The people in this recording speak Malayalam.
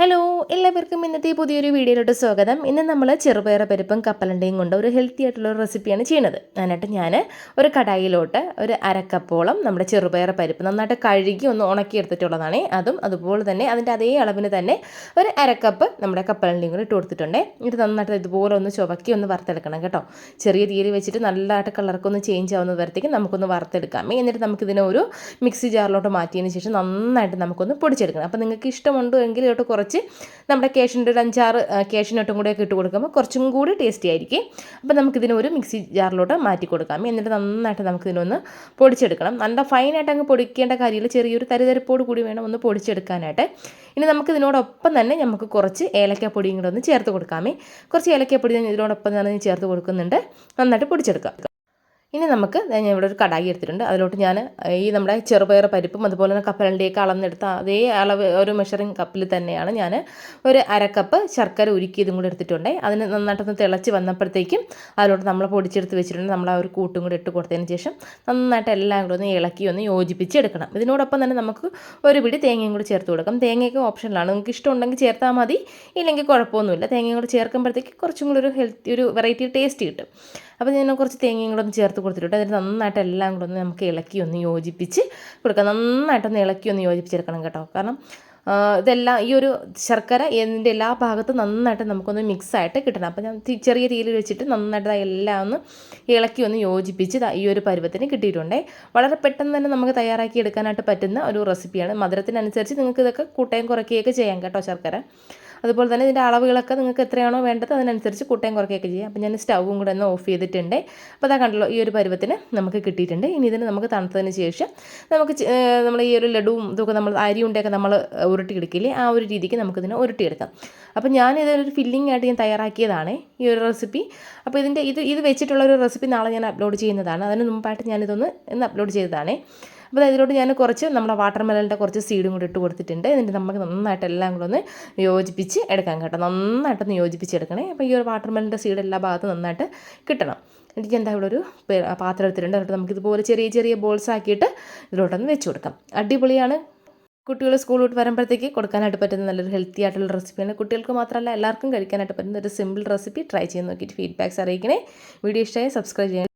ഹലോ എല്ലാവർക്കും ഇന്നത്തെ പുതിയൊരു വീഡിയോയിലോട്ട് സ്വാഗതം. ഇന്ന് നമ്മൾ ചെറുപയർ പരിപ്പും കപ്പലണ്ടയും കൊണ്ട് ഒരു ഹെൽത്തി ആയിട്ടുള്ള ഒരു റെസിപ്പിയാണ് ചെയ്യുന്നത്. അതിനായിട്ട് ഞാൻ ഒരു കടായിലോട്ട് ഒരു അരക്കപ്പോളം നമ്മുടെ ചെറുപയർ പരിപ്പ് നന്നായിട്ട് കഴുകി ഒന്ന് ഉണക്കി ഉണക്കിയെടുത്തിട്ടുള്ളതാണ്. അതും അതുപോലെ തന്നെ അതിന്റെ അതേ അളവിന് തന്നെ ഒരു അരക്കപ്പ് നമ്മുടെ കപ്പലണ്ടയും കൂടി ഇട്ട് കൊടുത്തിട്ടുണ്ട്. ഇത് നന്നായിട്ട് ഇതുപോലെ ഒന്ന് ചുവക്കി ഒന്ന് വറുത്തെടുക്കണം കേട്ടോ. ചെറിയ തീരി വെച്ചിട്ട് നല്ലതായിട്ട് കളർക്ക് ഒന്ന് ചേഞ്ച് ആവുന്ന വരത്തേക്ക് നമുക്കൊന്ന് വറുത്തെടുക്കാം. എന്നിട്ട് നമുക്കിതിനെ ഒരു മിക്സി ജാറിലോട്ട് മാറ്റിയതിന് ശേഷം നന്നായിട്ട് നമുക്കൊന്ന് പൊടിച്ചെടുക്കണം. അപ്പോൾ നിങ്ങൾക്ക് ഇഷ്ടമുണ്ടോ എങ്കിൽ ഇതോട്ട് കുറച്ച് നമ്മുടെ കേഷിന്റെ ഒരു അഞ്ചാറ് കേഷിനൊട്ടും കൂടെ ഒക്കെ ഇട്ട് കൊടുക്കുമ്പോൾ കുറച്ചും കൂടി ടേസ്റ്റി ആയിരിക്കും. അപ്പോൾ നമുക്കിതിനെ ഒരു മിക്സി ജാറിലോട്ട് മാറ്റി കൊടുക്കാം. എന്നിട്ട് നന്നായിട്ട് നമുക്കിതിനൊന്ന് പൊടിച്ചെടുക്കണം. നല്ല ഫൈനായിട്ട് അങ്ങ് പൊടിക്കേണ്ട കാര്യമില്ല. ചെറിയൊരു തരിതരിപ്പോട് കൂടി വേണം ഒന്ന് പൊടിച്ചെടുക്കാനായിട്ട്. ഇനി നമുക്കിതിനോടൊപ്പം തന്നെ നമുക്ക് കുറച്ച് ഏലക്കപ്പൊടിയും കൂടെ ഒന്ന് ചേർത്ത് കൊടുക്കാമേ. കുറച്ച് ഏലക്കപ്പൊടി ഇതിനോടൊപ്പം തന്നെ ചേർത്ത് കൊടുക്കുന്നുണ്ട്. നന്നായിട്ട് പൊടിച്ചെടുക്കാം. ഇനി നമുക്ക് ഞാൻ ഇവിടെ ഒരു കടായി എടുത്തിട്ടുണ്ട്. അതിലോട്ട് ഞാൻ ഈ നമ്മുടെ ചെറുപയർ പരിപ്പും അതുപോലെ തന്നെ കപ്പലണ്ടിയൊക്കെ അളന്നെടുത്ത അതേ അളവ് ഒരു മെഷറിങ് കപ്പിൽ തന്നെയാണ് ഞാൻ ഒരു അരക്കപ്പ് ശർക്കര ഉരുക്കിയതും കൂടി എടുത്തിട്ടുണ്ട്. അതിന് നന്നായിട്ടൊന്ന് തിളച്ച് വന്നപ്പോഴത്തേക്കും അതിലോട്ട് നമ്മൾ പൊടിച്ചെടുത്ത് വെച്ചിട്ടുണ്ട്. നമ്മൾ ആ ഒരു കൂട്ടും കൂടി ഇട്ട് കൊടുത്തതിന് ശേഷം നന്നായിട്ട് എല്ലാം കൂടി ഒന്ന് ഇളക്കി ഒന്ന് യോജിപ്പിച്ച് എടുക്കണം. ഇതിനോടൊപ്പം തന്നെ നമുക്ക് ഒരു പിടി തേങ്ങയും കൂടി ചേർത്ത് കൊടുക്കാം. തേങ്ങയൊക്കെ ഓപ്ഷനിലാണ്. നിങ്ങൾക്ക് ഇഷ്ടമുണ്ടെങ്കിൽ ചേർത്താൽ മതി. ഇല്ലെങ്കിൽ കുഴപ്പമൊന്നുമില്ല. തേങ്ങയും കൂടി ചേർക്കുമ്പോഴത്തേക്ക് കുറച്ചും കൂടി ഒരു ഹെൽത്തി ഒരു വെറൈറ്റി ടേസ്റ്റ് കിട്ടും. അപ്പോൾ ഞാൻ കുറച്ച് തേങ്ങയും കൂടെ ഒന്ന് ചേർത്ത് കൊടുത്തിട്ടുണ്ട്. അതിന് നന്നായിട്ട് എല്ലാം കൂടെ ഒന്ന് നമുക്ക് ഇളക്കി ഒന്ന് യോജിപ്പിച്ച് കൊടുക്കാം. നന്നായിട്ടൊന്ന് ഇളക്കി ഒന്ന് യോജിപ്പിച്ചെടുക്കണം കേട്ടോ. കാരണം ഇതെല്ലാം ഈ ഒരു ശർക്കര ഇതിന്റെ എല്ലാ ഭാഗത്തും നന്നായിട്ട് നമുക്കൊന്ന് മിക്സായിട്ട് കിട്ടണം. അപ്പോൾ ഞാൻ ചെറിയ തീയിൽ വെച്ചിട്ട് നന്നായിട്ട് എല്ലാം ഒന്ന് ഇളക്കി ഒന്ന് യോജിപ്പിച്ച് ഈ ഒരു പരുവത്തിന് കിട്ടിയിട്ടുണ്ടേ. വളരെ പെട്ടെന്ന് തന്നെ നമുക്ക് തയ്യാറാക്കി എടുക്കാനായിട്ട് പറ്റുന്ന ഒരു റെസിപ്പിയാണ് മധുരത്തിനനുസരിച്ച് നിങ്ങൾക്ക് ഇതൊക്കെ കൂട്ടയും കുറയ്ക്കുകയൊക്കെ ചെയ്യാം കേട്ടോ ശർക്കര. അതുപോലെ തന്നെ ഇതിന്റെ അളവുകളൊക്കെ നിങ്ങൾക്ക് എത്രയാണോ വേണ്ടത് അതിനനുസരിച്ച് കൂട്ടയും കുറയ്ക്കുകയൊക്കെ ചെയ്യാം. അപ്പോൾ ഞാൻ സ്റ്റൗവും കൂടെ ഒന്ന് ഓഫ് ചെയ്തിട്ടുണ്ട്. അപ്പോൾ അതാ കണ്ടല്ലോ ഈ ഒരു പരുവത്തിന് നമുക്ക് കിട്ടിയിട്ടുണ്ട്. ഇനി ഇതിന് നമുക്ക് തണുത്തതിന് ശേഷം നമുക്ക് നമ്മൾ ഈ ഒരു ലഡുവും ഇതൊക്കെ നമ്മൾ അരി ഉണ്ടൊക്കെ നമ്മൾ ഉരുട്ടിയെടുക്കില്ലേ ആ ഒരു രീതിക്ക് നമുക്കിതിനെ ഉരുട്ടിയെടുക്കാം. അപ്പോൾ ഞാൻ ഇതൊരു ഫില്ലിംഗ് ആയിട്ട് ഞാൻ തയ്യാറാക്കിയതാണ് ഈ ഒരു റെസിപ്പി. അപ്പോൾ ഇതിന്റെ ഇത് ഇത് വെച്ചിട്ടുള്ള ഒരു റെസിപ്പി നാളെ ഞാൻ അപ്ലോഡ് ചെയ്യുന്നതാണ്. അതിന് മുമ്പായിട്ട് ഞാനിതൊന്ന് ഇന്ന് അപ്ലോഡ് ചെയ്തതാണേ. അപ്പോൾ ഇതിലോട്ട് ഞാൻ കുറച്ച് നമ്മുടെ വാട്ടർ മെലണിന്റെ കുറച്ച് സീഡും കൂടി ഇട്ട് കൊടുത്തിട്ടുണ്ട്. എന്നിട്ട് നമുക്ക് നന്നായിട്ട് എല്ലാം കൂടെ ഒന്ന് യോജിപ്പിച്ച് എടുക്കാം കേട്ടോ. നന്നായിട്ടൊന്ന് യോജിപ്പിച്ചെടുക്കണേ അപ്പോൾ ഈ ഒരു വാട്ടർ മെലണിന്റെ സീഡ് എല്ലാ ഭാഗത്തും നന്നായിട്ട് കിട്ടണം. എനിക്ക് എന്താ ഇവിടെ ഒരു പാത്രം എടുത്തിട്ടുണ്ട്. നമുക്ക് ഇതുപോലെ ചെറിയ ചെറിയ ബോൾസ് ആക്കിയിട്ട് ഇതിലോട്ടൊന്ന് വെച്ച് കൊടുക്കാം. അടിപൊളിയാണ്. കുട്ടികൾ സ്കൂൾ വിട്ട് വരുമ്പോഴത്തേക്ക് കൊടുക്കാനായിട്ട് പറ്റുന്ന നല്ലൊരു ഹെൽത്തി ആയിട്ടുള്ള റെസിപ്പിയാണ് കുട്ടികൾക്ക് മാത്രമല്ല എല്ലാവർക്കും കഴിക്കാനായിട്ട് പറ്റുന്ന ഒരു സിമ്പിൾ റെസിപ്പി ട്രൈ ചെയ്യാൻ നോക്കിയിട്ട് ഫീഡ്ബാക്ക്സ് അറിയിക്കണേ. വീഡിയോ ഇഷ്ടമായി സബ്സ്ക്രൈബ് ചെയ്യണം.